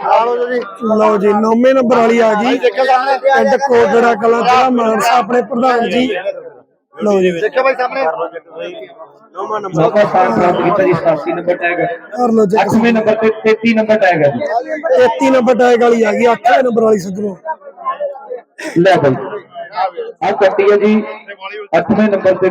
ਲਓ ਜੀ। 99 ਨੰਬਰ ਵਾਲੀ ਆ ਗਈ। ਪਿੰਡ ਕੋਟੜਾ ਕਲਾਂ ਜ਼ਿਲ੍ਹਾ ਮਾਨਸਾ ਆਪਣੇ ਪ੍ਰਧਾਨ ਜੀ। ਲਓ ਜੀ। ਦੇਖੋ ਭਾਈ ਸਾਹਮਣੇ। ਨੌਵਾਂ ਸਥਾਨ ਪ੍ਰਾਪਤ ਕੀਤਾ ਜੀ 87 ਨੰਬਰ ਟੈਗ ਕਰ ਲਓ ਜੀ। 8ਵੇਂ ਨੰਬਰ ਤੇ 33 ਨੰਬਰ ਟੈਗ ਹੈ ਜੀ। 33 ਨੰਬਰ ਟੈਗ ਵਾਲੀ ਆ ਗਈ 8 ਨੰਬਰ ਵਾਲੀ ਸੱਜਣੋ ਲੈ ਬਈ। ਆ ਕੱਟੀ ਹੈ ਜੀ 8ਵੇਂ ਨੰਬਰ ਤੇ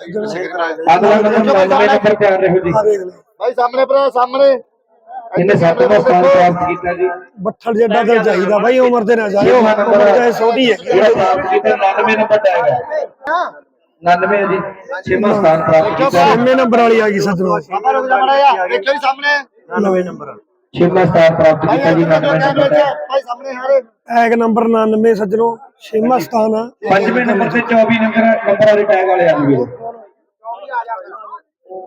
ਅਗਲਾ ਨੰਬਰ 99 ਨੰਬਰ ਤੇ ਆ ਰਹੇ ਹੋ ਜੀ ਆ ਦੇਖ ਲਓ ਭਾਈ ਸਾਹਮਣੇ ਭਰਾ ਸਾਹਮਣੇ। ਇਹਨੇ 7ਵਾਂ ਸਥਾਨ ਪ੍ਰਾਪਤ ਕੀਤਾ ਜੀ। ਬੱਠਲ ਜਿੱਡਾ ਦਿਲ ਚਾਹੀਦਾ ਬਾਈ ਉਮਰ ਦੇ ਨਾਲ ਜਾਇਓ ਛੇਵਾਂ ਉਮਰ ਨੰਬਰ ਚਾਹੇ ਛੋਟੀ ਹੈ। ਜਿਹੜਾ ਪ੍ਰਾਪਤ ਕੀਤਾ 99 ਨੰਬਰ ਟੈਗ ਹੈ 99 ਜੀ ਛੇਵਾਂ ਸਥਾਨ ਪ੍ਰਾਪਤ ਕੀਤਾ। ਛੇਵੇਂ ਨੰਬਰ ਵਾਲੀ ਆ ਗਈ ਸੱਜਣੋ ਬਾਬਾ ਰੁਕ ਜਾ ਮੜਾ ਜਾ ਦੇਖੋ ਜੀ ਸਾਹਮਣੇ। 99 ਨੰਬਰ। ਛੇਵਾਂ ਸਥਾਨ ਪ੍ਰਾਪਤ ਭਾਈ ਕੀਤਾ ਜੀ ਇੱਧਰ ਦੇਖੋ 99 ਕੈਮਰੇ ਨੰਬਰ 'ਚ ਟੈਗ ਭਾਈ ਸਾਹਮਣੇ ਹਾਰੇ ਐਗ ਨੰਬਰ 99 ਸੱਜਣੋ ਛੇਵਾਂ ਸਥਾਨ ਆ। ਪੰਜਵੇਂ ਨੰਬਰ ਤੇ 24 ਨੰਬਰ ਨੰਬਰ ਵਾਲੇ ਟੈਗ ਵਾਲੇ ਆ ਜੀ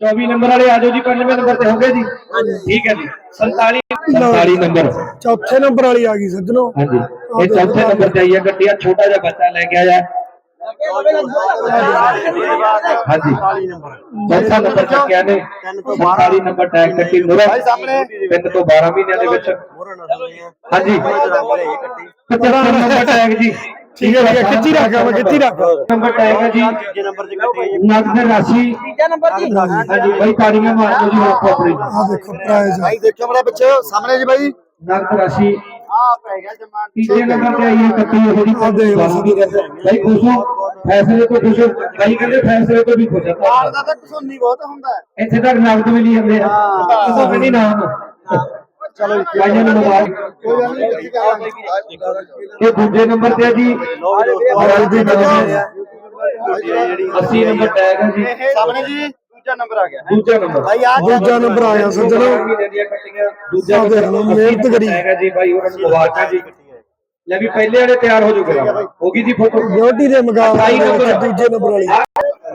24 ਨੰਬਰ ਵਾਲੇ ਆ ਜਾਓ ਜੀ 95 ਨੰਬਰ ਤੇ ਹੋਗੇ ਜੀ। ਠੀਕ ਹੈ ਜੀ। 47 47 ਨੰਬਰ। ਚੌਥੇ ਨੰਬਰ ਵਾਲੀ ਆ ਗਈ ਸੱਜਣੋ ਹਾਂਜੀ। ਇਹ ਚੌਥੇ ਨੰਬਰ ਤੇ ਆਈ ਹੈ ਗੱਡੀ ਆ ਛੋਟਾ ਜਿਹਾ ਬੱਚਾ ਲੈ ਕੇ ਆਇਆ। ਹਾਂਜੀ। ਚੌਥਾ ਨੰਬਰ ਚੱਕਿਆ ਨੇ 47 ਨੰਬਰ ਟੈਗ ਕੱਟੀ ਮੁਰਾ। ਭਾਈ ਸਾਹਮਣੇ। ਪਿੰਡ ਤੋਂ 12 ਮਹੀਨਿਆਂ ਦੇ ਵਿੱਚ। ਹਾਂਜੀ। ਕਚੜਾ ਨੰਬਰ ਟੈਗ ਜੀ। ਠੀਕ ਹੈ ਠੀਕ ਹੈ ਖਿੱਚੀ ਰੱਖ ਮੈਂ ਖਿੱਚੀ ਰੱਖ। ਨੰਬਰ ਟੈਗ ਹੈ। ਜੀ ਨਗਦ ਰਾਸ਼ੀ। ਤੀਜਾ ਨੰਬਰ ਜੀ। ਹਾਂਜੀ ਬਈ ਤਾੜੀਆਂ ਮਾਰ ਦਿਓ ਜੀ ਆਪੋ ਆਪਣੀ। ਆ ਦੇਖੋ ਪ੍ਰਾਈਜ਼ ਭਾਈ ਦੇਖੋ ਮੇਰਾ ਪਿੱਛੇ ਸਾਹਮਣੇ ਜੀ ਭਾਈ ਨਗਦ ਰਾਸ਼ੀ। ਆ ਪੈ ਗਿਆ ਜਮਾਨ। ਤੀਜੇ ਨੰਬਰ ਤੇ ਆਈ ਹੈ ਕੱਟੀ ਜਿਹੜੀ ਲਓ। ਭਾਈ ਖੁਸ਼ੋ ਫੈਸਲੇ ਤੋਂ ਖੁਸ਼ ਹੋ? ਭਾਈ ਕਹਿੰਦੇ ਫੈਸਲੇ ਤੋਂ ਵੀ ਖੁਸ਼ ਕਾਲ ਆ ਦਾ ਤਾਂ ਕਸੁੰਨੀ ਬਹੁਤ ਹੁੰਦਾ। ਹੈ ਇੱਥੇ ਤੱਕ ਨਗਦ ਮਿਲੀ ਜਾਂਦੇ ਆ। ਕਿਸੇ ਵੀ ਨਹੀਂ ਨਾਮ। دوجے نمبر تے جی نمبر ہے جی سامنے جی دوجا نمبر ہے جی جی پہلے والے تیار ہو جائے ہوگی جی فوٹو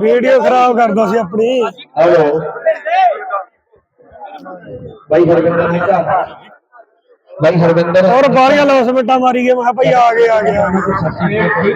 ਵੀਡੀਓ ਖਰਾਬ ਕਰਦਾ ਸੀ ਆਪਣੀ। ਹਲੋ ਭਾਈ ਹਰਵਿੰਦਰ ਨੇ ਕਹਾ। ਭਾਈ ਹਰਵਿੰਦਰ। ਔਰ ਬਾਹਰੀਆਂ ਲੌਸਮੈਂਟਾਂ ਮਾਰੀ ਗਏ ਮੈਂ ਕਿਹਾ ਭਾਈ ਆ ਗਏ ਆ ਗਏ ਆ ਗਏ।